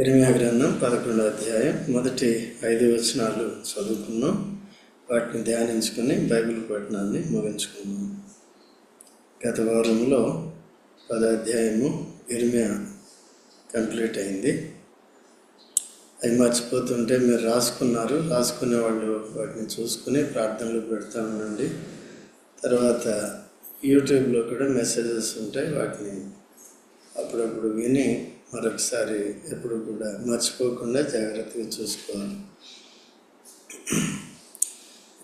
ఇరిమియా గ్రంథం పదకొండో అధ్యాయం మొదటి ఐదు వచనాలు చదువుకున్నాం వాటిని ధ్యానించుకుని బైబిల్ పట్టణాన్ని ముగించుకున్నాం గత వారంలో పద అధ్యాయము ఇరిమియా కంప్లీట్ అయింది. అవి మర్చిపోతుంటే మీరు రాసుకున్నారు. రాసుకునే వాళ్ళు వాటిని చూసుకుని ప్రార్థనలు పెడతా ఉండండి. తర్వాత యూట్యూబ్లో కూడా మెసేజెస్ ఉంటాయి. వాటిని అప్పుడప్పుడు విని మరొకసారి ఎప్పుడు కూడా మర్చిపోకుండా జాగ్రత్తగా చూసుకోవాలి.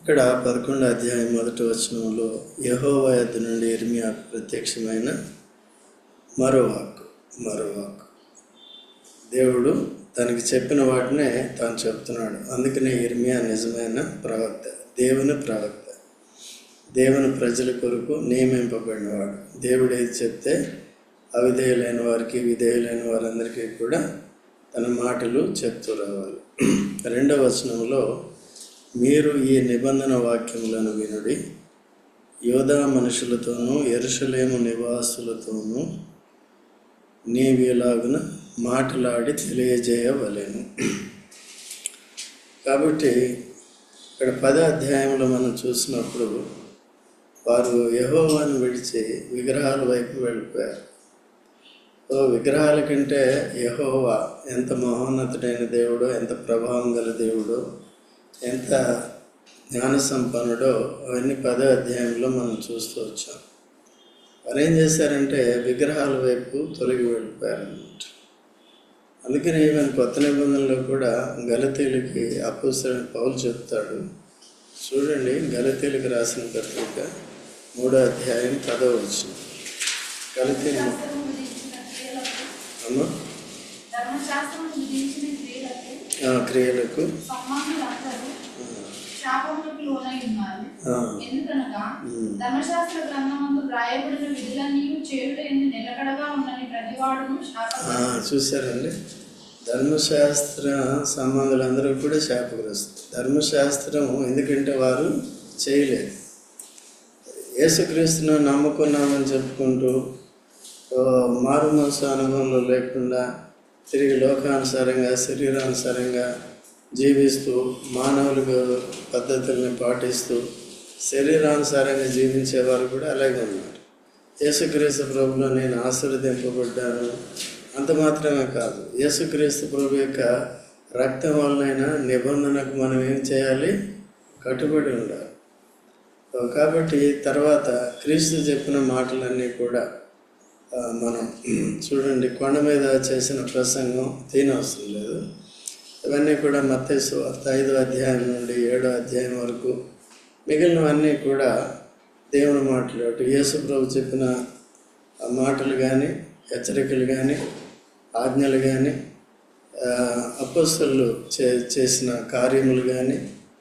ఇక్కడ పదకొండు అధ్యాయం మొదటి వచనంలో యహోవా యొద్ద నుండి ఇర్మియాకు ప్రత్యక్షమైన మరో వాక్ మరో వాక్ దేవుడు తనకి చెప్పిన వాటినే తాను చెప్తున్నాడు. అందుకనే ఇర్మియా నిజమైన ప్రవక్త దేవుని ప్రవక్త. దేవుని ప్రజల కొరకు నియమింపబడినవాడు. దేవుడు ఏది చెప్తే అవిధేయులైన వారికి విధేయులైన వారందరికీ కూడా తన మాటలు చెప్తూ రావాలి. రెండవ వచనంలో మీరు ఈ నిబంధన వాక్యములను వినుడి యోధా మనుషులతోనూ ఎరుషలేము నివాసులతోనూ నీవిలాగున మాట్లాడి తెలియజేయవలేను. కాబట్టి ఇక్కడ పద అధ్యాయంలో మనం చూసినప్పుడు వారు యహోవాను విడిచి విగ్రహాల వైపు వెళ్ళిపోయారు. ఓ విగ్రహాల కంటే యహోవా ఎంత మహోన్నతుడైన దేవుడో ఎంత ప్రభావం గల దేవుడో ఎంత జ్ఞాన సంపన్నుడో అవన్నీ పదో అధ్యాయంలో మనం చూస్తూ వచ్చాం. వారు ఏం చేశారంటే విగ్రహాల వైపు తొలగి వెళ్ళిపోయారన్నమాట. అందుకని ఈవెన్ కొత్త నిబంధనలో కూడా గలతీలకి అపోసరణ పౌలు చెప్తాడు చూడండి గలతీలకు రాసిన పత్రిక మూడో అధ్యాయం పదో వచ్చింది గలతీలు అమ్మ? క్రియలకు ఆ, క్రియలకు. సంబంధులందరూ శాపములకు లోనై ఉన్నారు ఆ, ఎందుకనగా ఉమ్. ధర్మశాస్త్ర గ్రంథమందు వ్రాయబడిన విధులన్నీ చేయుట ఎందు నిలకడగా ఉండని ప్రతివాడును ఆ, శాప చూసారండి ధర్మశాస్త్ర సంబంధులందరూ కూడా శాపగ్రస్తులు. ధర్మశాస్త్రం ఎందుకంటే వారు చేయలేదు. యేసుక్రీస్తును నమ్ముకున్నామని చెప్పుకుంటూ మారు మనసు అనుభవంలో లేకుండా తిరిగి లోకానుసారంగా శరీరానుసారంగా జీవిస్తూ మానవులకు పద్ధతుల్ని పాటిస్తూ శరీరానుసారంగా జీవించేవారు కూడా అలాగే ఉన్నారు. యేసుక్రీస్తు ప్రభులో నేను ఆశీర్వదింపబడ్డాను. అంత మాత్రమే కాదు యేసుక్రీస్తు ప్రభు యొక్క రక్తం వలనైనా నిబంధనకు మనం ఏం చేయాలి? కట్టుబడి ఉండాలి. కాబట్టి తర్వాత క్రీస్తు చెప్పిన మాటలన్నీ కూడా మనం చూడండి కొండ మీద చేసిన ప్రసంగం తీనవసరం లేదు. ఇవన్నీ కూడా మత్తేసు ఐదో అధ్యాయం నుండి ఏడో అధ్యాయం వరకు. మిగిలినవన్నీ కూడా దేవుని మాటలు అటు యేసు ప్రభు చెప్పిన మాటలు కానీ హెచ్చరికలు కానీ ఆజ్ఞలు కానీ అపస్తులు చే చేసిన కార్యములు కానీ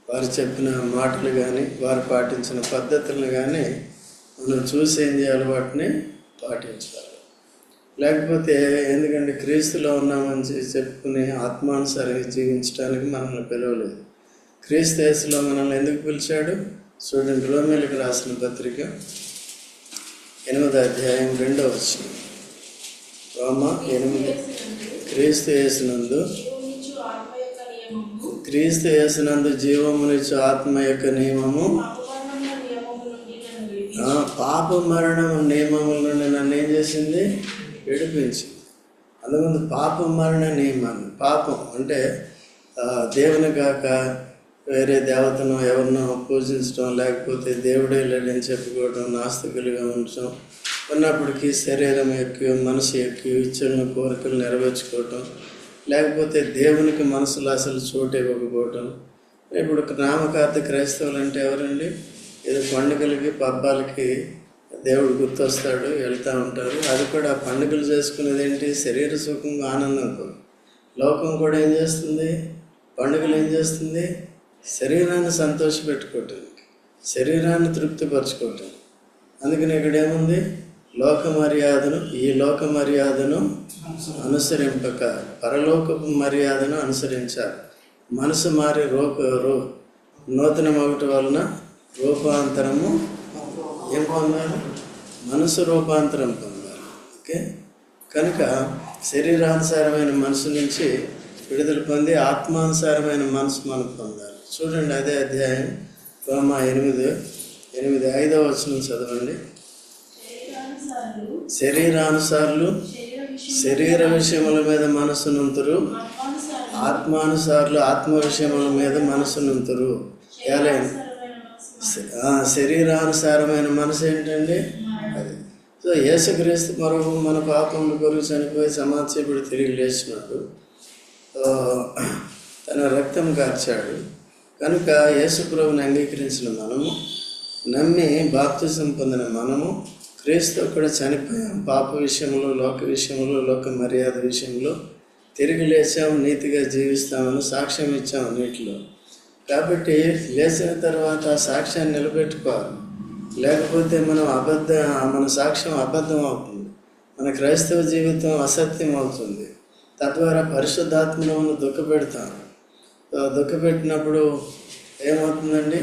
వారు చెప్పిన మాటలు కానీ వారు పాటించిన పద్ధతులను కానీ మనం చూసి ఏం చేయాలి వాటిని? పాటించాలి. లేకపోతే ఎందుకంటే క్రీస్తులో ఉన్నామని చెప్పుకుని ఆత్మానుసారంగా జీవించడానికి మనల్ని పిలవలేదు. క్రీస్తు యేసులో మనల్ని ఎందుకు పిలిచాడు? చూడండి రోమేలకు రాసిన పత్రిక ఎనిమిది అధ్యాయం రెండో వచ్చిన రోమ ఎనిమిది క్రీస్తు యేసునందు క్రీస్తు యేసునందు జీవమునిచ్చు ఆత్మ యొక్క నియమము నుండి నన్ను విడిపించి ఆ, పాప మరణం నియమముల నుండి నన్ను ఏం చేసింది? విడిపించింది. అందుముందు పాప మరణ నియమాన్ని పాపం అంటే దేవుని కాక వేరే దేవతను ఎవరినో పూజించడం లేకపోతే దేవుడే లేడని చెప్పుకోవడం నాస్తికులుగా ఉంచడం ఉన్నప్పటికీ శరీరం ఎక్కువ మనసు ఎక్కువ ఇచ్చలను కోరికలు నెరవేర్చుకోవటం లేకపోతే దేవునికి మనసులో అసలు చోటు ఇవ్వకపోవటం. ఇప్పుడు నామకార్థ క్రైస్తవులు అంటే ఎవరండి? ఏదో పండుగలకి పబ్బాలకి దేవుడు గుర్తొస్తాడు వెళ్తూ ఉంటారు. అది కూడా పండుగలు చేసుకునేది ఏంటి శరీర సుఖంగా ఆనందంతో లోకం కూడా ఏం చేస్తుంది? పండుగలు ఏం చేస్తుంది? శరీరాన్ని సంతోషపెట్టుకోవటానికి శరీరాన్ని తృప్తిపరచుకోవటం అందుకని ఇక్కడ ఏముంది? లోక మర్యాదను ఈ లోక మర్యాదను అనుసరింపక పరలోకపు మర్యాదను అనుసరించాలి. మనసు మారి రూప రూ నూతన ఒకటి వలన రూపాంతరము ఏం పొందాలి? మనసు రూపాంతరం పొందాలి. ఓకే? కనుక శరీరానుసారమైన మనసు నుంచి విడుదల పొంది ఆత్మానుసారమైన మనసు మనం పొందాలి. చూడండి అదే అధ్యాయం రోమా ఎనిమిది ఎనిమిది ఐదవ వచనం చదవండి. శరీరానుసారులు శరీర విషయముల మీద మనసునుంతురు ఆత్మానుసారులు ఆత్మానుసారులు ఆత్మ విషయముల మీద మనసునుంతురు ఎలా శరీరానుసారమైన మనసు ఏంటండి అది. సో యేసుక్రీస్తు మరొక మన పాపముల కొరకు చనిపోయి సమాజీపుడు తిరిగి లేచినప్పుడు తన రక్తం కార్చాడు. కనుక యేసుప్రభుని అంగీకరించిన మనము నమ్మి బాప్తిజం పొందిన మనము క్రీస్తు కూడా చనిపోయాం. పాప విషయంలో లోక విషయంలో లోక మర్యాద విషయంలో తిరిగి లేచాము నీతిగా జీవిస్తామని సాక్ష్యం ఇచ్చాము నీటిలో కాబట్టి లేచిన తర్వాత సాక్ష్యాన్ని నిలబెట్టుకోవాలి. లేకపోతే మనం అబద్ధ మన సాక్ష్యం అబద్ధం అవుతుంది. మన క్రైస్తవ జీవితం అసత్యం అవుతుంది. తద్వారా పరిశుద్ధాత్మలో దుఃఖపెడతాం. దుఃఖపెట్టినప్పుడు ఏమవుతుందండి?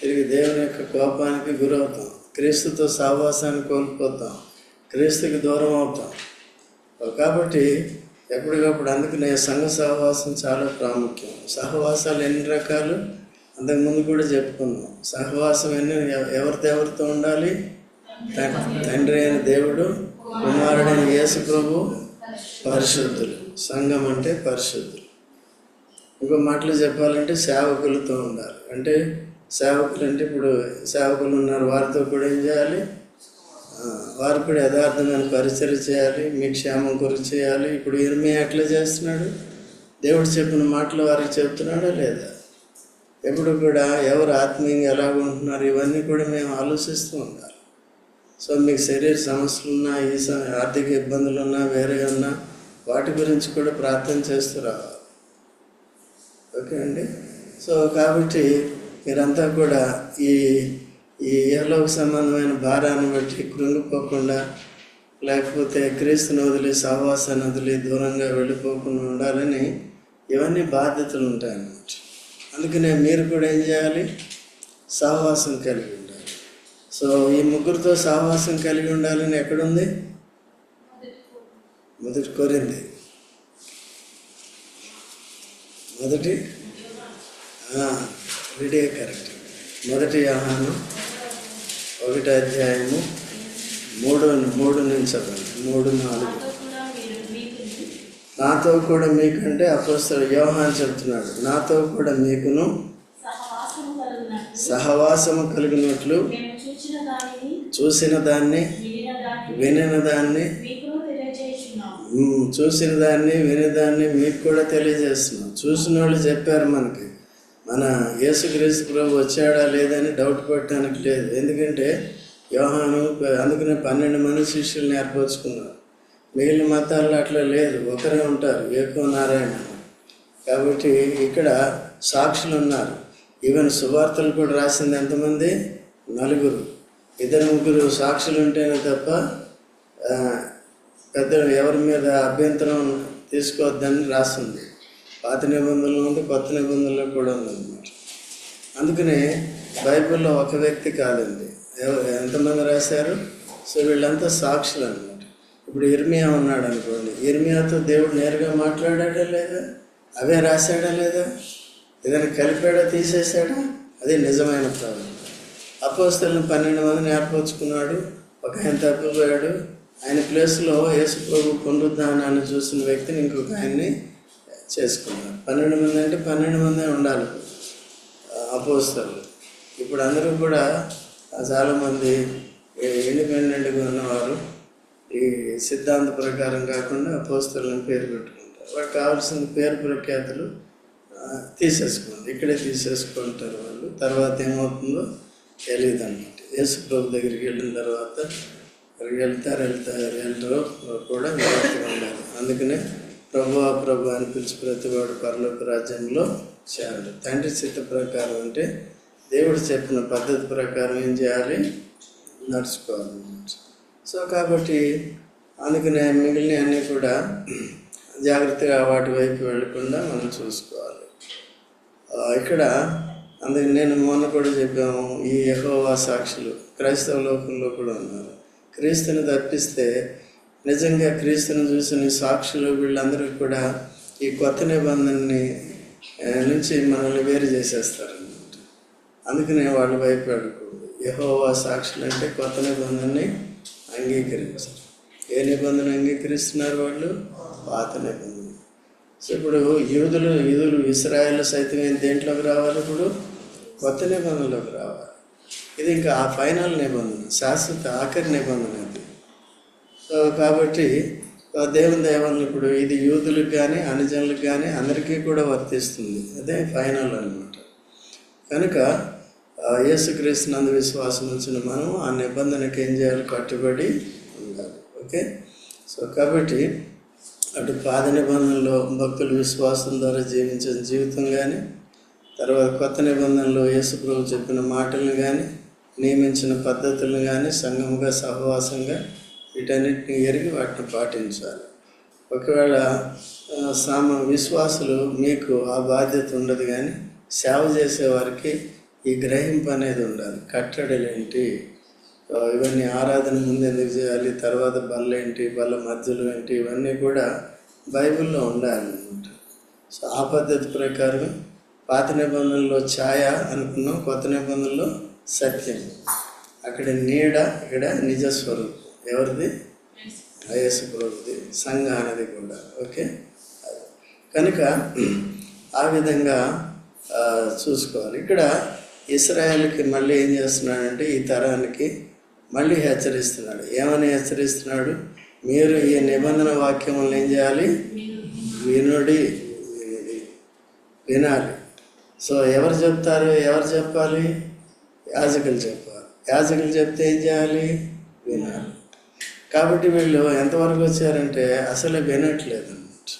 తిరిగి దేవుని యొక్క కోపానికి గురవుతాం. క్రీస్తుతో సహవాసాన్ని కోల్పోతాం. క్రీస్తుకి దూరం అవుతాం. కాబట్టి ఎప్పటికప్పుడు అందుకనే సంఘ సహవాసం చాలా ప్రాముఖ్యం. సహవాసాలు ఎన్ని రకాలు? అంతకుముందు కూడా చెప్పుకున్నాం. సహవాసం ఎన్ని? ఎవరితో ఎవరితో ఉండాలి? తండ్రి అయిన దేవుడు కుమారుడైన యేసు ప్రభు పరిశుద్ధులు. సంఘం అంటే పరిశుద్ధులు. ఇంకో మాటలు చెప్పాలంటే సేవకులతో ఉండాలి. అంటే సేవకులు అంటే ఇప్పుడు సేవకులు ఉన్నారు వారితో కూడా ఏం చేయాలి? వారు కూడా యథార్థమైన పరిచయం చేయాలి మీ క్షేమం గురించి చేయాలి. ఇప్పుడు ఇర్మి ఎట్లా చేస్తున్నాడు? దేవుడు చెప్పిన మాటలు వారికి చెప్తున్నాడా లేదా? ఎప్పుడు కూడా ఎవరు ఆత్మీయంగా ఎలా ఉంటున్నారు? ఇవన్నీ కూడా మేము ఆలోచిస్తూ ఉండాలి. సో మీకు శరీర సమస్యలు ఉన్నా ఈ స- ఆర్థిక ఇబ్బందులు ఉన్నా వేరే ఉన్నా వాటి గురించి కూడా ప్రార్థన చేస్తూ రావాలి. ఓకే అండి? సో కాబట్టి మీరంతా కూడా ఈ ఈ ఏలోక సంబంధమైన భారాన్ని బట్టి కృంగిపోకుండా లేకపోతే క్రీస్తుని వదిలి సహవాసాన్ని వదిలి దూరంగా వెళ్ళిపోకుండా ఉండాలని ఇవన్నీ బాధ్యతలు ఉంటాయన్నమాట అందుకనే మీరు కూడా ఏం చేయాలి? సహవాసం కలిగి ఉండాలి. సో ఈ ముగ్గురితో సహవాసం కలిగి ఉండాలని ఎక్కడుంది? మొదటి కోరింది. మొదటి? రెడీ కరెక్ట్ మొదటి ఆహారం ఒకటి అధ్యాయము మూడు మూడు నుంచి చదవండి. మూడు నాలుగు. నాతో కూడా మీకంటే అపోస్తలు యోహాన్ చెప్తున్నాడు. నాతో కూడా మీకును సహవాసము కలిగినట్లు చూసిన దాన్ని వినిన దాన్ని చూసిన దాన్ని వినేదాన్ని మీకు కూడా తెలియజేస్తున్నాం. చూసిన వాళ్ళు చెప్పారు మనకి. మన యేసుక్రీస్తు ప్రభు వచ్చాడా లేదని డౌట్ పెట్టడానికి లేదు. ఎందుకంటే యోహాను అందుకనే పన్నెండు మంది శిష్యుల్ని ఏర్పరచుకున్నారు. మిగిలిన మతాల్లో అట్లా లేదు. ఒకరే ఉంటారు ఏకో నారాయణ కాబట్టి ఇక్కడ సాక్షులు ఉన్నారు. ఈవెన్ సువార్తలు కూడా రాసింది ఎంతమంది? నలుగురు. ఇద్దరు ముగ్గురు సాక్షులు ఉంటేనే తప్ప పెద్ద ఎవరి మీద అభ్యంతరం తీసుకోవద్దని రాస్తుంది పాత నిబంధనలు ఉంది కొత్త నిబంధనలు కూడా ఉందన్నమాట అందుకనే బైబిల్లో ఒక వ్యక్తి కాదండి. ఎంతమంది రాశారు? సో వీళ్ళంతా సాక్షులు అనమాట ఇప్పుడు ఇర్మియా ఉన్నాడు అనుకోండి ఇర్మియాతో దేవుడు నేరుగా మాట్లాడాడా లేదా? అవే రాశాడా లేదా? ఏదైనా కలిపాడా తీసేశాడా? అదే నిజమైన ప్రాబ్లం అపోస్తలను పన్నెండు మందిని ఏర్పరచుకున్నాడు ఒక ఆయన తప్పిపోయాడు. ఆయన ప్లేస్లో యేసు ప్రభు పునరుద్ధానాన్ని చూసిన వ్యక్తిని ఇంకొక ఆయన్ని చేసుకున్నారు పన్నెండు మంది అంటే పన్నెండు మందే ఉండాలి. అపోస్తారు ఇప్పుడు అందరూ కూడా చాలామంది ఇండిపెండెంట్గా ఉన్నవారు ఈ సిద్ధాంత ప్రకారం కాకుండా అపోస్తలను పేరు పెట్టుకుంటారు. వాళ్ళకి కావాల్సిన పేరు ప్రఖ్యాతులు తీసేసుకోండి. ఇక్కడే తీసేసుకుంటారు వాళ్ళు. తర్వాత ఏమవుతుందో తెలియదు అనమాట యేసు ప్రభు దగ్గరికి వెళ్ళిన తర్వాత వెళ్తారు వెళ్తారు వెళ్ళరు కూడా ఉండదు ఉండాలి. అందుకనే ప్రభు ప్రభు అని పిలిచి ప్రతివాడు పరలోక రాజ్యంలో చేరాలి. తండ్రి చిత్త ప్రకారం అంటే దేవుడు చెప్పిన పద్ధతి ప్రకారం ఏం చేయాలి? నడుచుకోవాలి. సో కాబట్టి అందుకనే మిగిలిన అన్నీ కూడా జాగ్రత్తగా వాటి వైపు వెళ్ళకుండా మనం చూసుకోవాలి. ఇక్కడ అందుకు నేను మొన్న కూడా చెప్పాము ఈ యహోవా సాక్షులు క్రైస్తవ లోకంలో కూడా ఉన్నారు. క్రీస్తుని తప్పిస్తే నిజంగా క్రీస్తుని చూసిన సాక్షులు వీళ్ళందరూ కూడా ఈ కొత్త నిబంధనని నుంచి మనల్ని వేరు చేసేస్తారనమాట అందుకనే వాళ్ళు భయపడకూడదు యహోవా సాక్షులు అంటే కొత్త నిబంధనని అంగీకరించారు. ఏ నిబంధన అంగీకరిస్తున్నారు వాళ్ళు? పాత నిబంధన. సో ఇప్పుడు యూదులు యూదులు ఇస్రాయల్ సైతం దేంట్లోకి రావాలి ఇప్పుడు? కొత్త నిబంధనలోకి రావాలి. ఇది ఇంకా ఆ ఫైనల్ నిబంధన శాశ్వత ఆఖరి నిబంధన. కాబట్టి ఆ దేవుని దేవాలను ఇప్పుడు ఇది యూదులకు కానీ అనుజనులకు కానీ అందరికీ కూడా వర్తిస్తుంది. అదే ఫైనల్ అన్నమాట. కనుక ఆ, యేసుక్రీస్తునందు విశ్వాసం ఉంచిన మనం ఆ నిబంధనకి ఏం చేయాలి? కట్టుబడి ఉండాలి. ఓకే? సో కాబట్టి అటు పాద నిబంధనలో భక్తులు విశ్వాసం ద్వారా జీవించిన జీవితం కానీ తర్వాత కొత్త నిబంధనలో యేసుప్రభు చెప్పిన మాటలను కానీ నియమించిన పద్ధతులను కానీ సంఘముగా సహవాసంగా వీటన్నిటిని ఎరిగి వాటిని పాటించాలి. ఒకవేళ సామ విశ్వాసులు మీకు ఆ బాధ్యత ఉండదు కానీ సేవ చేసేవారికి ఈ గ్రహింపు అనేది ఉండాలి. కట్టడలేంటి? ఏంటి ఇవన్నీ ఆరాధన ముందు ఎందుకు చేయాలి? తర్వాత బల్ల ఏంటి బల్ల మధ్యలో ఏంటి? ఇవన్నీ కూడా బైబిల్లో ఉండాలన్నమాట. సో ఆ పద్ధతి ప్రకారం పాత నిబంధనలో ఛాయ అనుకున్నాం కొత్త నిబంధనలో సత్యం. అక్కడ నీడ ఇక్కడ నిజస్వరూపం ఎవరిది? యేసు ప్రభుది అనేది కూడా ఓకే? కనుక ఆ విధంగా చూసుకోవాలి. ఇక్కడ ఇస్రాయల్కి మళ్ళీ ఏం చేస్తున్నాడంటే ఈ తరానికి మళ్ళీ హెచ్చరిస్తున్నాడు. ఏమని హెచ్చరిస్తున్నాడు? మీరు ఈ నిబంధన వాక్యములను ఏం చేయాలి? వినుడి వినుడి వినాలి. సో ఎవరు చెప్తారు? ఎవరు చెప్పాలి? యాజకులు చెప్పాలి. యాజకులు చెప్తే ఏం చేయాలి? వినాలి. కాబట్టి వీళ్ళు ఎంతవరకు వచ్చారంటే అసలు వినట్లేదు అన్నమాట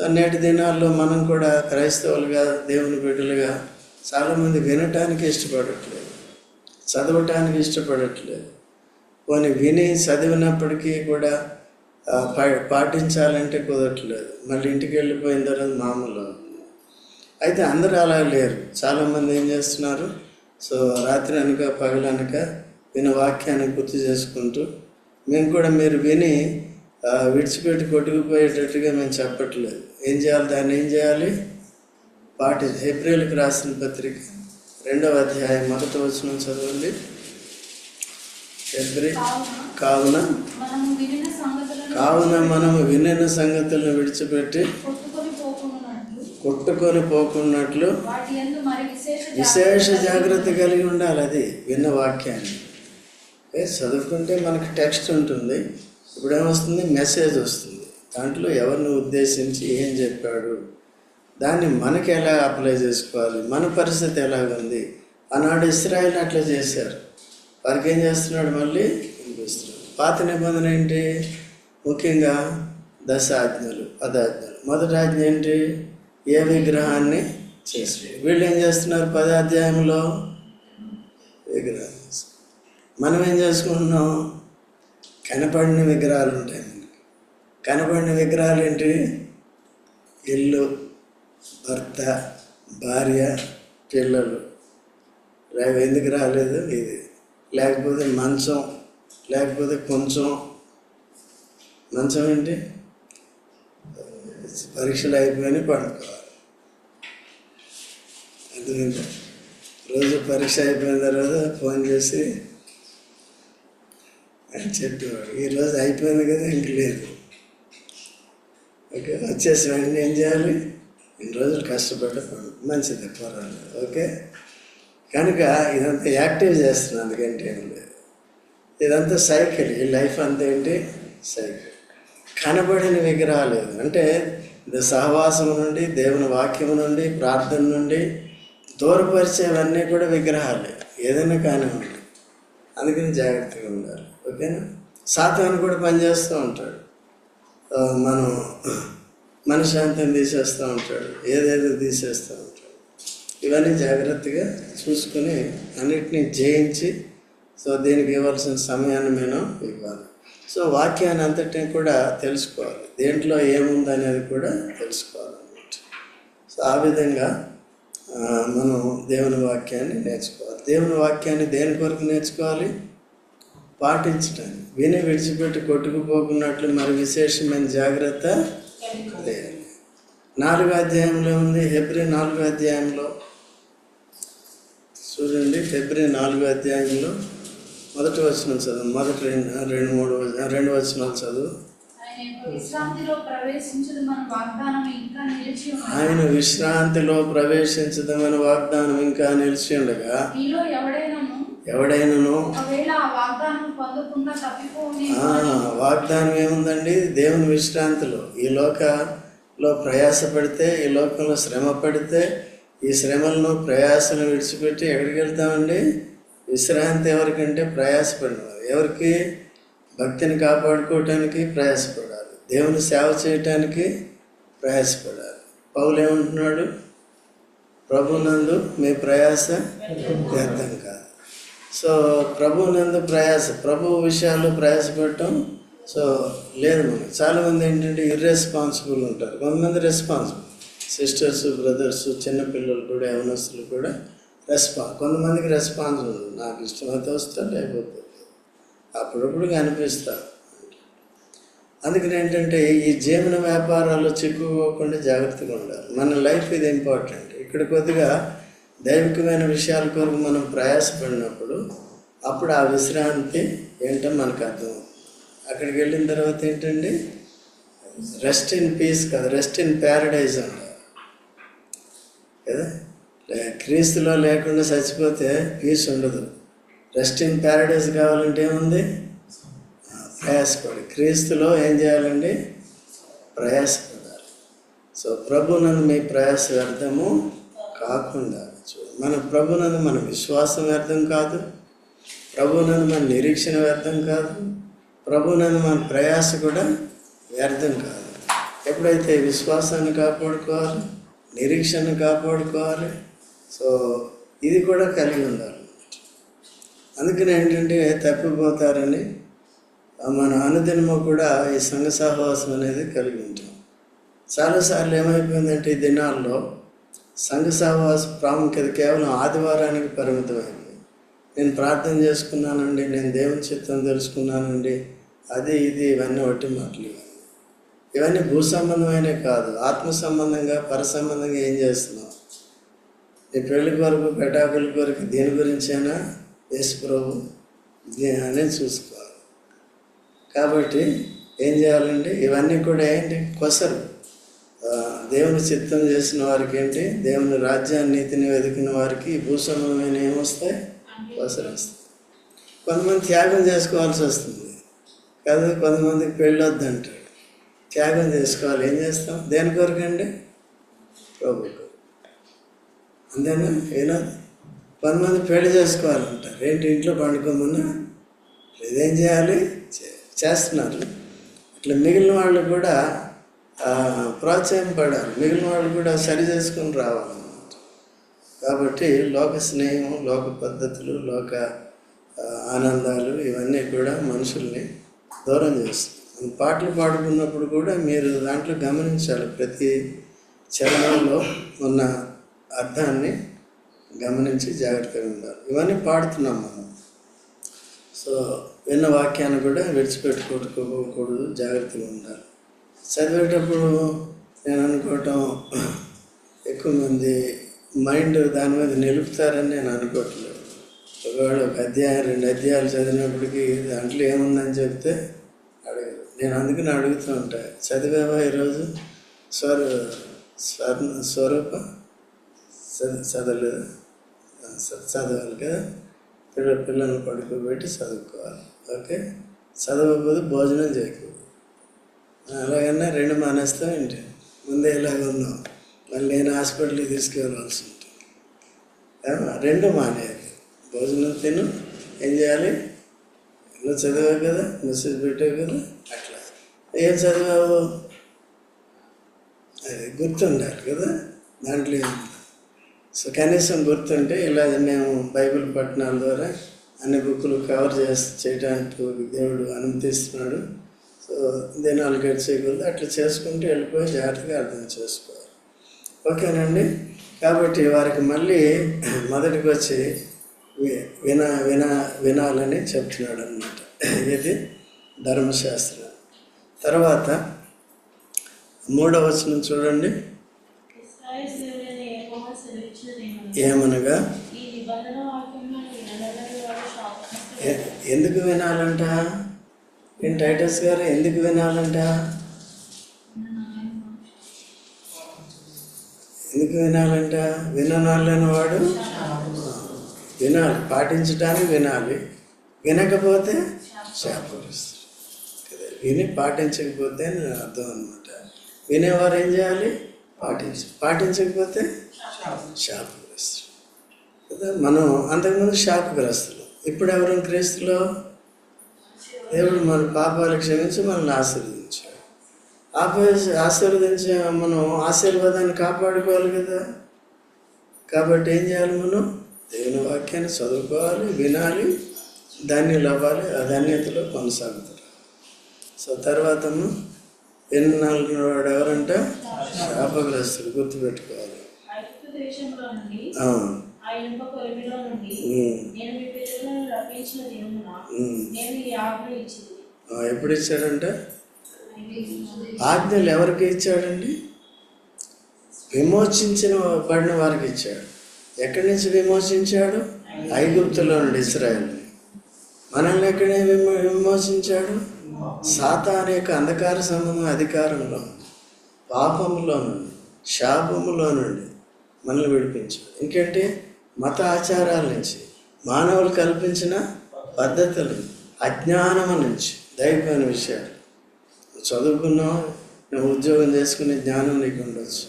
సో నేటి దినాల్లో మనం కూడా క్రైస్తవులుగా దేవుని బిడ్డలుగా చాలామంది వినటానికి ఇష్టపడట్లేదు చదవటానికి ఇష్టపడట్లేదు. పోనీ విని చదివినప్పటికీ కూడా పా- పాటించాలంటే కుదరట్లేదు. మళ్ళీ ఇంటికి వెళ్ళిపోయిన తర్వాత మామూలు అయితే అందరూ అలా లేరు. చాలామంది ఏం చేస్తున్నారు? సో రాత్రి అనక పగలనక విన వాక్యాన్ని గుర్తు చేసుకుంటూ మేము కూడా మీరు విని విడిచిపెట్టి కొట్టుకుపోయేటట్టుగా మేము చెప్పట్లేదు. ఏం చేయాలి? దాన్ని ఏం చేయాలి? పాటి ఏప్రిల్కి రాసిన పత్రిక రెండవ అధ్యాయం మొదటి వచనం చదవండి. ఏప్రిల్ కావున కావున మనము వినిన సంగతులను విడిచిపెట్టి కొట్టుకొని పోకున్నట్లు విశేష జాగ్రత్త కలిగి ఉండాలి అది. విన్న వాక్యాన్ని. చదువుకుంటే మనకి టెక్స్ట్ ఉంటుంది. ఇప్పుడు ఏమొస్తుంది మెసేజ్ వస్తుంది. దాంట్లో ఎవరిని ఉద్దేశించి ఏం చెప్పాడు? దాన్ని మనకి ఎలా అప్లై చేసుకోవాలి? మన పరిస్థితి ఎలాగుంది? ఆనాడు ఇస్రాయిల్ అట్లా చేశారు. వారికి ఏం చేస్తున్నాడు మళ్ళీ? వినిపిస్తున్నాడు పాత నిబంధన ఏంటి? ముఖ్యంగా దశ ఆజ్ఞలు పదాజ్ఞలు. మొదటి ఆజ్ఞ ఏంటి? ఏ విగ్రహాన్ని చేసి వీళ్ళు ఏం చేస్తున్నారు? పదాధ్యాయంలో విగ్రహం. మనం ఏం చేసుకుంటున్నాం? కనపడిన విగ్రహాలు ఉంటాయి. మనకి కనపడిన విగ్రహాలు ఏంటి? ఇల్లు భర్త భార్య పిల్లలు రేపు ఎందుకు రాలేదు? ఇది. లేకపోతే మంచం లేకపోతే కొంచెం. మంచం ఏంటి? పరీక్షలు అయిపోయి పడుకోవాలి. అర్థమైందా? రోజు పరీక్ష అయిపోయిన తర్వాత ఫోన్ చేసి అని చెప్పేవాడు ఈరోజు అయిపోయింది కదా ఇంక లేదు. ఓకే వచ్చేసి వెంటనే ఏం చేయాలి? ఇన్ని రోజులు కష్టపడ్డ మంచిది పర్వాలేదు ఓకే? కనుక ఇదంతా యాక్టివ్ చేస్తుంది అందుకంటే ఏం లేదు. ఇదంతా సైకిల్ ఈ లైఫ్ అంతా ఏంటి? సైకిల్. కనబడిన విగ్రహాలు అంటే సహవాసం నుండి దేవుని వాక్యం నుండి ప్రార్థన నుండి దూరపరిచేవన్నీ కూడా విగ్రహాలే. ఏదైనా కానివ్వండి. అందుకని జాగ్రత్తగా ఉండాలి. ఓకేనా? సాతాను కూడా పనిచేస్తూ ఉంటాడు. మనం మనశ్శాంతిని తీసేస్తూ ఉంటాడు. ఏదేదో తీసేస్తూ ఉంటాడు. ఇవన్నీ జాగ్రత్తగా చూసుకుని అన్నిటినీ జయించి సో దీనికి ఇవ్వాల్సిన సమయాన్ని మేము ఇవ్వాలి. సో వాక్యాన్ని అంతటిని కూడా తెలుసుకోవాలి. దేంట్లో ఏముంది అనేది కూడా తెలుసుకోవాలన్నమాట. సో ఆ విధంగా మనం దేవుని వాక్యాన్ని నేర్చుకోవాలి. దేవుని వాక్యాన్ని దేని కొరకు నేర్చుకోవాలి? పాటించడానికి విని విడిచిపెట్టి కొట్టుకుపోకున్నట్లు మరి విశేషమైన జాగ్రత్త లేదు. నాలుగో అధ్యాయంలో ఉంది. హెబ్రి నాలుగో అధ్యాయంలో చూడండి. ఫిబ్రవరి నాలుగో అధ్యాయంలో మొదటి వచనం చదువు. మొదటి రెండు రెండు మూడు రెండు వచనాలు చదువు. ఆయన విశ్రాంతిలో ప్రవేశించదమని వాగ్దానం ఇంకా నిలిచి ఉండగా ఎవడైనాను? వాగ్దానం ఏముందండి? దేవుని విశ్రాంతిలో. ఈ లోకలో ప్రయాసపడితే ఈ లోకంలో శ్రమ పడితే ఈ శ్రమలను ప్రయాసను విడిచిపెట్టి ఎక్కడికి వెళ్తామండి? విశ్రాంతి ఎవరికంటే ప్రయాసపడిన వారు. ఎవరికి? భక్తిని కాపాడుకోవటానికి ప్రయాసపడాలి. దేవుని సేవ చేయటానికి ప్రయాసపడాలి. పౌలు ఏమంటున్నాడు? ప్రభునందు మీ ప్రయాస వ్యర్థం కాదు. సో ప్రభునందు ప్రయాస ప్రభు విషయాల్లో ప్రయాసపడటం సో లేదు మనకి చాలామంది ఏంటంటే ఇర్రెస్పాన్సిబుల్ ఉంటారు. కొంతమంది రెస్పాన్సిబుల్ సిస్టర్స్ బ్రదర్స్ చిన్నపిల్లలు కూడా యవనస్తులు కూడా రెస్పాన్స్ కొంతమందికి రెస్పాన్స్ ఉండదు నాకు ఇష్టమైతే వస్తా లేకపోతే అప్పుడప్పుడు కనిపిస్తా. అందుకని ఏంటంటే ఈ జీవన వ్యాపారాల్లో చిక్కుకోకుండా జాగ్రత్తగా ఉండాలి. మన లైఫ్ ఇది ఇంపార్టెంట్. ఇక్కడ కొద్దిగా దైవికమైన విషయాల కొరకు మనం ప్రయాసపడినప్పుడు అప్పుడు ఆ విశ్రాంతి ఏంటో మనకు అర్థం అక్కడికి వెళ్ళిన తర్వాత ఏంటండి? రెస్ట్ ఇన్ పీస్ కదా. రెస్ట్ ఇన్ ప్యారడైజ్ అంట కదా? క్రీస్తులో లేకుండా చచ్చిపోతే పీస్ ఉండదు. రెస్ట్ ఇన్ ప్యారడైజ్ కావాలంటే ఏముంది? ప్రయాసపడి క్రీస్తులో ఏం చేయాలండి? ప్రయాసపడాలి. సో ప్రభునందు మీ ప్రయాస వ్యర్థము కాకుండా మన ప్రభునందు మన విశ్వాసం వ్యర్థం కాదు. ప్రభునందు మన నిరీక్షణ వ్యర్థం కాదు. ప్రభునందు మన ప్రయాస కూడా వ్యర్థం కాదు. ఎప్పుడైతే విశ్వాసాన్ని కాపాడుకోవాలి నిరీక్షణ కాపాడుకోవాలి సో ఇది కూడా కలిగి ఉండాలి. అందుకని ఏంటంటే తప్పిపోతారని మన అనుదినము కూడా ఈ సంఘ సహవాసం అనేది కలిగి ఉంటాం. చాలాసార్లు ఏమైపోయిందంటే ఈ దినాల్లో సంఘ సహవాస ప్రాముఖ్యత కేవలం ఆదివారానికి పరిమితమైంది. నేను ప్రార్థన చేసుకున్నానండి నేను దేవుని చిత్తం తెలుసుకున్నానండి. అది ఇది ఇవన్నీ ఒకటి మాటలు. ఇవన్నీ. భూ సంబంధమైనవి కాదు ఆత్మ సంబంధంగా పర సంబంధంగా ఏం చేస్తున్నావు? నీ పెళ్ళి కొరకు పెటాకుల కొరకు దీని గురించైనా? యేసు ప్రభు అని చూసుకోవాలి. కాబట్టి ఏం చేయాలండి? ఇవన్నీ కూడా ఏంటి? కొసరు. దేవుని చిత్తం చేసిన వారికి ఏంటి? దేవుని రాజ్యాన్ని నీతిని వెతికిన వారికి భూసంబంధమైన ఏమొస్తాయి కొసరు వస్తాయి? కొంతమంది త్యాగం చేసుకోవాల్సి వస్తుంది. కదా కొంతమందికి పెళ్ళొద్దు అంటాడు త్యాగం చేసుకోవాలి. ఏం చేస్తాం? దేని కొరకండి? ప్రభు. అంతేనా? ఏనా? కొంతమంది పెళ్ళి చేసుకోవాలంటారు. ఏంటి? ఇంట్లో పండుకోమన్నా? ఇదేం చేయాలి? చేస్తున్నారు. ఇట్లా మిగిలిన వాళ్ళు కూడా ప్రోత్సాహంపడాలి మిగిలిన వాళ్ళు కూడా సరి చేసుకొని రావాలన్నమాట కాబట్టి లోక స్నేహం లోక పద్ధతులు లోక ఆనందాలు ఇవన్నీ కూడా మనుషుల్ని దూరం చేస్తాయి. పాటలు పాడుకున్నప్పుడు కూడా మీరు దాంట్లో గమనించాలి. ప్రతి చరణంలో ఉన్న అర్థాన్ని గమనించి జాగ్రత్తగా ఉండాలి. ఇవన్నీ పాడుతున్నాం మనం. సో విన్న వాక్యాన్ని కూడా విడిచిపెట్టుకోకూడదు. జాగ్రత్తగా ఉండాలి. చదివేటప్పుడు నేను అనుకోవటం ఎక్కువ మంది మైండ్ దాని మీద నిలుపుతారని నేను అనుకోవట్లేదు. ఒకవేళ ఒక అధ్యాయం రెండు అధ్యాయాలు చదివినప్పటికీ దాంట్లో ఏముందని చెప్తే అడగదు. నేను అందుకని అడుగుతూ ఉంటా చదివావా ఈరోజు? స్వర స్వర్ణ స్వరూప? చదవలేదు? చదవాలి కదా. పిల్ల పిల్లల్ని పడుకోబెట్టి చదువుకోవాలి. ఓకే? చదవకపోతే భోజనం చేయకూడదు. అలాగన్నా రెండు మానేస్తాం ఏంటి? ముందే ఇలాగ ఉన్నాం మళ్ళీ నేను హాస్పిటల్కి తీసుకెళ్ళాల్సి ఉంటుంది. రెండు మానేయాలి. భోజనం తిను ఏం చేయాలి? నువ్వు చదివావు కదా మెసేజ్ పెట్టావు కదా అట్లా. ఏం చదివావు? అది గుర్తుండాలి కదా దాంట్లో సో కనీసం గుర్తుంటే ఇలా మేము బైబిల్ పట్టణాల ద్వారా అన్ని బుక్కులు కవర్ చేసి చేయడానికి దేవుడు అనుమతిస్తున్నాడు. సో దినాలు గడిచేయకూడదు అట్లా చేసుకుంటూ వెళ్ళిపోయి జాగ్రత్తగా అర్థం చేసుకోవాలి. ఓకేనండి? కాబట్టి వారికి మళ్ళీ మొదటికి వచ్చి విన విన వినాలని చెప్తున్నాడు అనమాట ఇది ధర్మశాస్త్రం. తర్వాత మూడవ వచనం చూడండి. ఏమనగా? ఎందుకు వినాలంట? నేను టైటస్ గారు ఎందుకు వినాలంట? ఎందుకు వినాలంట? విననాలని వాడు వినాలి పాటించడానికి వినాలి. వినకపోతే శాపగ్రస్తుడు. కదా విని పాటించకపోతే అని అర్థం అనమాట వినేవారు ఏం చేయాలి? పాటించ పాటించకపోతే శాపగ్రస్తుడు. కదా మనం అంతకుముందు శాపగ్రస్తులు. ఇప్పుడు ఎవరు క్రీస్తులో? దేవుడు మన పాపాలు క్షమించి మనల్ని ఆశీర్వదించాడు. ఆశీర్వదించే మనం ఆశీర్వాదాన్ని కాపాడుకోవాలి కదా. కాబట్టి ఏం చేయాలి మనం? దేవుని వాక్యాన్ని చదువుకోవాలి వినాలి ధాన్యులు అవ్వాలి ఆ ధాన్యతలో కొనసాగుతారు. సో తర్వాత ఎన్నాళ్ళు వాడు ఎవరంట? శాపగ్రస్తుడు గుర్తుపెట్టుకోవాలి. ఆ, ఆ ఇనుప కొలిమిలో నుండి ఉమ్, నేను మీ పిల్లలను రప్పించిన దినమున ఉమ్. నేను ఈ ఆజ్ఞ ఇచ్చింది. ఆ, ఎప్పుడు ఇచ్చాడంటే? ఆజ్ఞలు ఎవరికి ఇచ్చాడండి? విమోచించిన పడిన వారికి ఇచ్చాడు. ఎక్కడి నుంచి విమోచించాడు? ఐగుప్తులో నుండి ఇస్రాయల్ మనల్ని ఎక్కడే విమో విమోచించాడు? సాతాన్ యొక్క అంధకార సంబంధం అధికారంలో పాపములో నుండి శాపములో నుండి మనల్ని విడిపించాడు. ఇంకేంటి? మత ఆచారాల నుంచి మానవులు కల్పించిన పద్ధతులు అజ్ఞానము నుంచి దైవమైన విషయాలు. చదువుకున్నావు నువ్వు ఉద్యోగం చేసుకునే జ్ఞానం నీకు ఉండొచ్చు.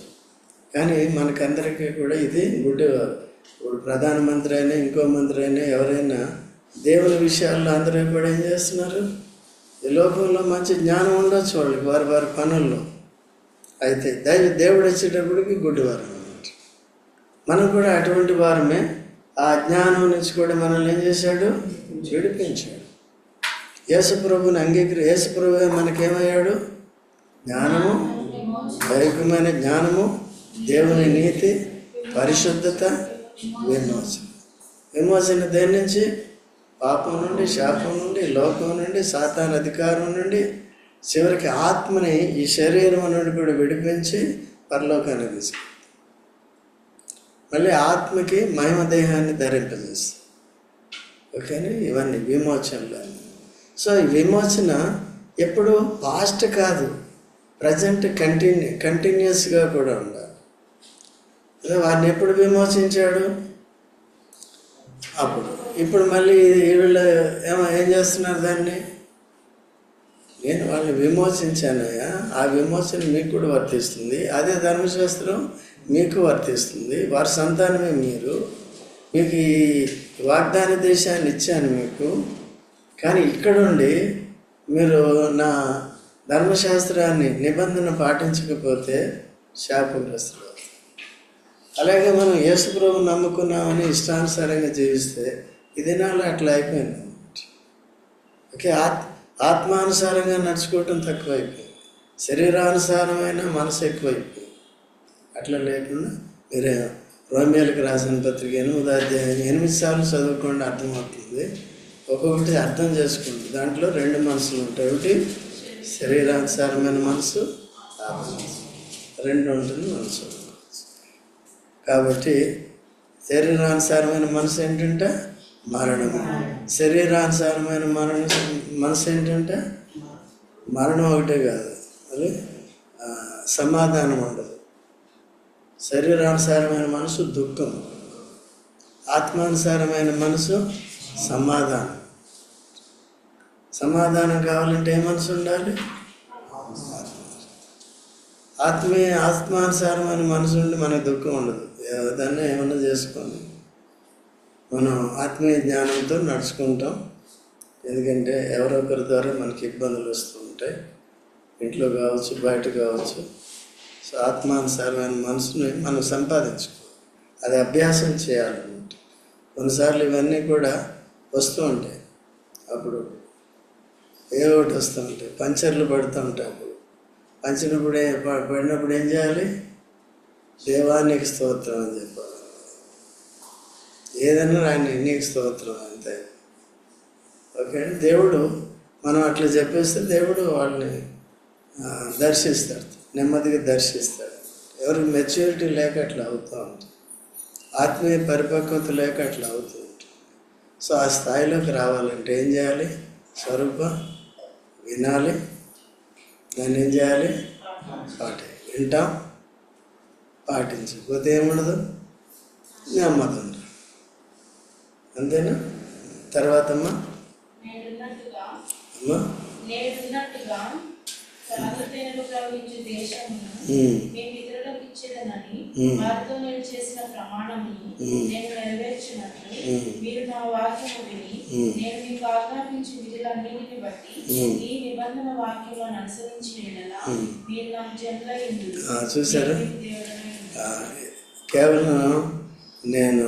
కానీ మనకందరికీ కూడా ఇది గుడ్ ఇప్పుడు ప్రధానమంత్రి అయినా ఇంకో మంత్రి అయినా ఎవరైనా దేవుని విషయాల్లో అందరూ కూడా ఏం చేస్తున్నారు? ఈ లోకంలో మంచి జ్ఞానం ఉండొచ్చు వాళ్ళకి వారి వారి పనుల్లో. అయితే దైవ దేవుడు వచ్చేటప్పటికి గుడ్డివారు. మనం కూడా అటువంటి వారమే. ఆ జ్ఞానం నుంచి కూడా మనల్ని ఏం చేశాడు? విడిపించాడు. యేసుప్రభుని అంగీకరి యేసుప్రభు మనకేమయ్యాడు? జ్ఞానము దైవికమైన జ్ఞానము దేవుని నీతి పరిశుద్ధత విమోచన. విమోచన దేని నుంచి? పాపం నుండి శాపం నుండి లోకం నుండి సాతాన్ అధికారం నుండి చివరికి ఆత్మని ఈ శరీరం నుండి కూడా విడిపించి పరలోకానికి తీసుకు మళ్ళీ ఆత్మకి మహిమ దేహాన్ని ధరింపజేస్తుంది. ఓకేనా? ఇవన్నీ విమోచనలు. సో ఈ విమోచన ఎప్పుడు పాస్ట్ కాదు. ప్రజెంట్ కంటిన్యూ కంటిన్యూస్గా కూడా ఉండాలి. అదే వారిని ఎప్పుడు విమోచించాడు? అప్పుడు. ఇప్పుడు మళ్ళీ వీళ్ళు ఏమో ఏం చేస్తున్నారు దాన్ని? నేను వాళ్ళని విమోచించానయ్యా. ఆ విమోచన మీకు కూడా వర్తిస్తుంది. అదే ధర్మశాస్త్రం మీకు వర్తిస్తుంది. వారి సంతానమే మీరు. మీకు ఈ వాగ్దాన దేశాన్ని ఇచ్చాను మీకు. కానీ ఇక్కడుండి మీరు నా ధర్మశాస్త్రాన్ని నిబంధన పాటించకపోతే శాపగ్రస్తులు అలాగే మనం యేసుప్రభు నమ్ముకున్నామని ఇష్టానుసారంగా జీవిస్తే ఇది నాలో అట్లా అయిపోయింది ఓకే ఆత్మ ఆత్మానుసారంగా నడుచుకోవటం తక్కువైపోయింది. శరీరానుసారమైన మనసు ఎక్కువైపోయింది. అట్లా లేకుండా మీరు రోమియోలకు రాసిన పత్రిక ఎనిమిది అధ్యాయం ఎనిమిది సార్లు చదువుకోండి అర్థమవుతుంది. ఒక్కొక్కటి అర్థం చేసుకోండి. దాంట్లో రెండు మనసులు ఉంటాయి. ఒకటి శరీరానుసారమైన మనసు మనసు. రెండు ఉంటుంది మనసు. కాబట్టి శరీరానుసారమైన మనసు ఏంటంటే మరణం శరీరానుసారమైన మరణం మనసు ఏంటంటే మరణం ఒకటే కాదు. అది సమాధానం ఉండదు. శరీరానుసారమైన మనసు దుఃఖం. ఆత్మానుసారమైన మనసు సమాధానం. సమాధానం కావాలంటే ఏ మనసు ఉండాలి? ఆత్మీయ ఆత్మానుసారమైన మనసు ఉండి మనకు దుఃఖం ఉండదు. దాన్ని ఏమన్నా చేసుకోండి. మనం ఆత్మీయ జ్ఞానంతో నడుచుకుంటాం. ఎందుకంటే ఎవరొకరి ద్వారా మనకి ఇబ్బందులు వస్తూ ఉంటాయి. ఇంట్లో కావచ్చు బయట కావచ్చు. సో ఆత్మానుసారమైన మనసుని మనం సంపాదించుకోవాలి. అది అభ్యాసం చేయాలన్నమాట. కొన్నిసార్లు ఇవన్నీ కూడా వస్తూ ఉంటాయి. అప్పుడు ఏ ఒకటి వస్తూ ఉంటాయి. పంచర్లు పడుతూ ఉంటాయి అప్పుడు. పంచినప్పుడు పడినప్పుడు ఏం చేయాలి? దేవానికి స్తోత్రం అని చెప్పాలి. ఏదైనా ఆయన నీకు స్తోత్రం అంతే. ఓకే దేవుడు మనం అట్లా చెప్పేస్తే దేవుడు వాళ్ళని దర్శిస్తాడు నెమ్మదిగా దర్శిస్తాడు. ఎవరికి మెచ్యూరిటీ లేక అట్లా అవుతూ ఉంటుంది ఆత్మీయ పరిపక్వత లేక అట్లా అవుతూ ఉంటుంది సో ఆ స్థాయిలోకి రావాలంటే ఏం చేయాలి? స్వరూప వినాలి దాన్ని ఏం చేయాలి? పాటి వింటాం పాటించకపోతే ఏముండదు? నెమ్మది అంతేనా తర్వాత అమ్మా నేడున్నట్టుగా అమ్మా నేడున్నట్టుగా సరళతను ప్రవహించే దేశమును ఉమ్, మేము ఇతరులకు ఇచ్చేదనని. వారితో నేను చేసిన ప్రమాణమును. నేను నెరవేర్చినట్లు. మీరు నా వాక్యము విని మ్మ్. నేను మీకు ఆజ్ఞాపించి విధులన్నిటిని బట్టి. ఈ నిబంధన వాక్యములను అనుసరించిన. మీరు నాకు చూసారా? కేవలం నేను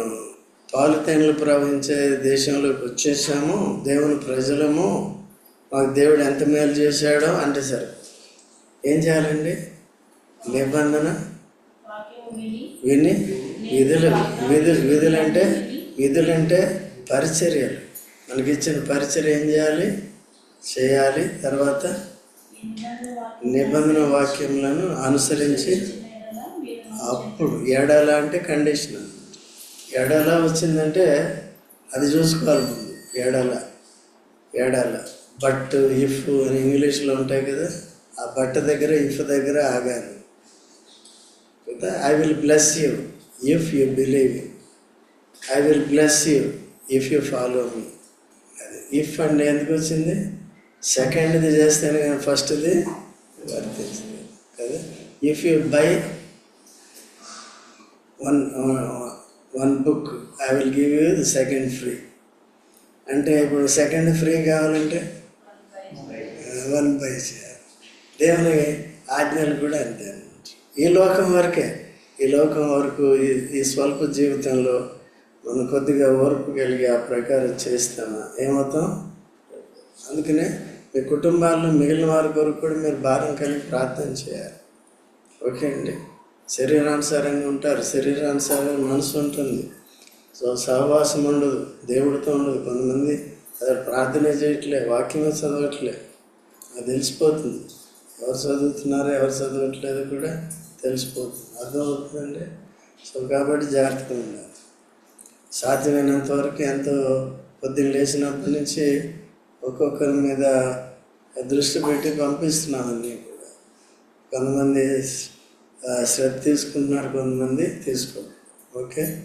పాలుతేనలు ప్రవహించే దేశంలోకి వచ్చేసాము. దేవుని ప్రజలము మాకు దేవుడు ఎంత మేలు చేశాడో అంటే సరే ఏం చేయాలండి? నిబంధన? విని విధులు విధులు విధులు అంటే విధులు అంటే పరిచర్యలు. మనకి ఇచ్చిన పరిచర్య ఏం చేయాలి? చేయాలి. తర్వాత నిబంధన వాక్యములను అనుసరించి అప్పుడు ఎడల అంటే కండిషన్ ఎడల వచ్చిందంటే అది చూసుకోవాలి ముందు. ఎడల ఎడల బట్ ఇఫ్ అని ఇంగ్లీష్లో ఉంటాయి కదా ఆ బట్ట దగ్గర ఇఫ్ దగ్గర ఆగాను కదా? I will bless you if you believe I will bless you if you follow me. అది ఇఫ్ అండ్ ఎందుకు వచ్చింది? సెకండ్ది చేస్తేనే కానీ ఫస్ట్ది. వర్తించింది కదా? If you buy one one book I will give you the second free అంటే ఇప్పుడు సెకండ్ ఫ్రీ కావాలంటే? వన్ బై చేయాలి దేవుని ఆజ్ఞలు కూడా అంతే ఈ లోకం వరకే ఈ లోకం వరకు ఈ ఈ స్వల్ప జీవితంలో మనం కొద్దిగా ఓర్పు కలిగి ఆ ప్రకారం చేస్తామా? ఏమవుతాం అందుకనే మీ కుటుంబాల్లో మిగిలిన వారి కొరకు కూడా మీరు భారం కలిగి ప్రార్థన చేయాలి. ఓకే అండి. శరీరానుసారంగా ఉంటారు. శరీరానుసారంగా మనసు ఉంటుంది. సో సహవాసం ఉండదు దేవుడితో ఉండదు. కొంతమంది అసలు ప్రార్థన చేయట్లే వాక్యమే చదవట్లే. అది తెలిసిపోతుంది. ఎవరు చదువుతున్నారో ఎవరు చదవట్లేదో కూడా తెలిసిపోతుంది. అర్థమవుతుందండి? సో కాబట్టి జాగ్రత్తగా ఉండాలి. సాధ్యమైనంత వరకు ఎంతో పొద్దున్న లేచినప్పటి నుంచి ఒక్కొక్కరి మీద దృష్టి పెట్టి పంపిస్తున్నాను అన్నీ కూడా. కొంతమంది శ్రద్ధ తీసుకుంటున్నారు కొంతమంది తీసుకో. ఓకే?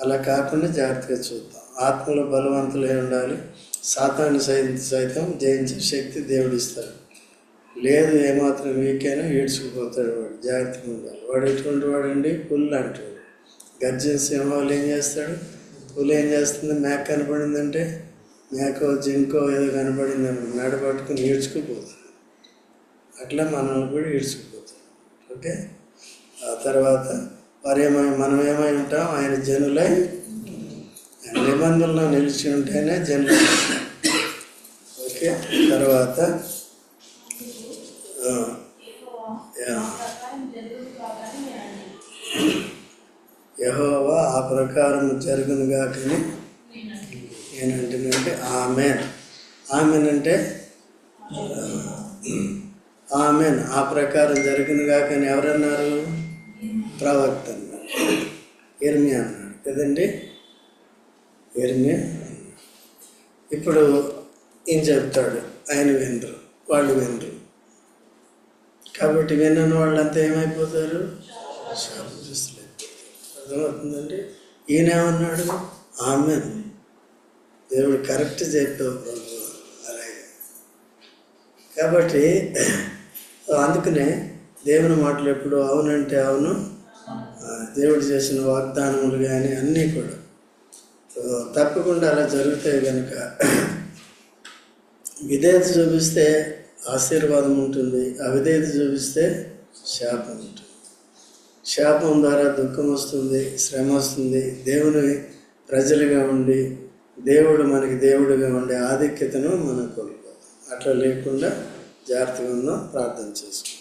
అలా కాకుండా జాగ్రత్తగా చూద్దాం. ఆత్మలో బలవంతులై ఉండాలి. సాతాన్ని సైతం సైతం జయించే శక్తి దేవుడు లేదు ఏమాత్రం వీకైనా ఈడ్చుకుపోతాడు వాడు. జాగ్రత్తగా ఉండాలి. వాడు ఎటువంటి వాడండి? పుల్లు అంటాడు గర్జన సింహాలు ఏం చేస్తాడు? పులి ఏం చేస్తుంది? మేక కనపడిందంటే మేకో జింకో ఏదో కనపడిందని మెడ పట్టుకుని ఈడ్చుకుపోతుంది అట్లా మనల్ని కూడా ఈడ్చుకుపోతుంది ఓకే? ఆ తర్వాత వారు ఏమై మనం ఏమై ఉంటాం ఆయన జనులై ఆయన నిబంధనలో నిలిచి ఉంటేనే జనులు. ఓకే తర్వాత యహోవా ఆ ప్రకారం జరుగును కాకని నేను అన్నాను. నేనంటున్నంటే ఆమెన్. ఆమెన్ అంటే ఆమెన్. ఆ ప్రకారం జరుగును కాకని ఎవరన్నారు? ప్రవక్త అన్నారు అన్నాడు. కదండి? ఎర్మియా ఇప్పుడు ఏం చెప్తాడు? ఆయన వినరు వాళ్ళు వినరు కాబట్టి వినని వాళ్ళంతా ఏమైపోతారు? శాపగ్రస్తులు అర్థమవుతుందండి? ఈయన ఏమన్నాడు? ఆమె దేవుడు కరెక్ట్ చెప్పావు ప్రభు. అలాగే. కాబట్టి అందుకనే దేవుని మాటలు ఎప్పుడు అవునంటే అవును దేవుడు చేసిన వాగ్దానములు కానీ అన్నీ కూడా. సో తప్పకుండా అలా జరుగుతాయి కనుక విధేయత చూపిస్తే ఆశీర్వాదం ఉంటుంది. అవిధేయత చూపిస్తే శాపం ఉంటుంది. శాపం ద్వారా దుఃఖం వస్తుంది శ్రమ వస్తుంది. దేవుని ప్రజలుగా ఉండి దేవుడు మనకి దేవుడిగా ఉండే ఆధిక్యతను మనం కోల్పోతాం అట్లా లేకుండా జాగ్రత్తగా ఉందాం ప్రార్థన చేసుకుందాం.